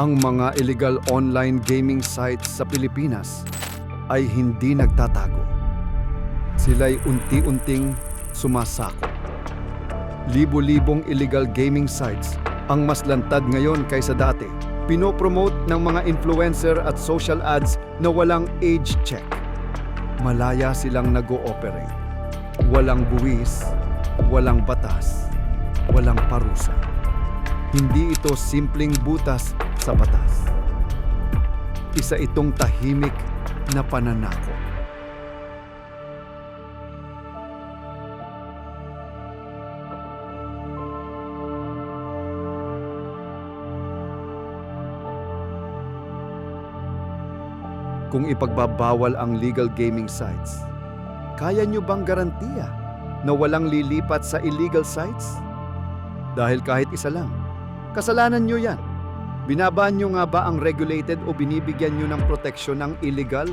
Ang mga illegal online gaming sites sa Pilipinas ay hindi nagtatago. Sila'y unti-unting sumasako. Libo-libong illegal gaming sites ang mas lantad ngayon kaysa dati. Pinopromote ng mga influencer at social ads na walang age check. Malaya silang nag-ooperate. Walang buwis, walang batas, walang parusa. Hindi ito simpleng butas sa batas. Isa itong tahimik na pananako. Kung ipagbabawal ang legal gaming sites, kaya nyo bang garantiya na walang lilipat sa illegal sites? Dahil kahit isa lang, kasalanan nyo yan. Binabaan nyo nga ba ang regulated o binibigyan nyo ng proteksyon ng illegal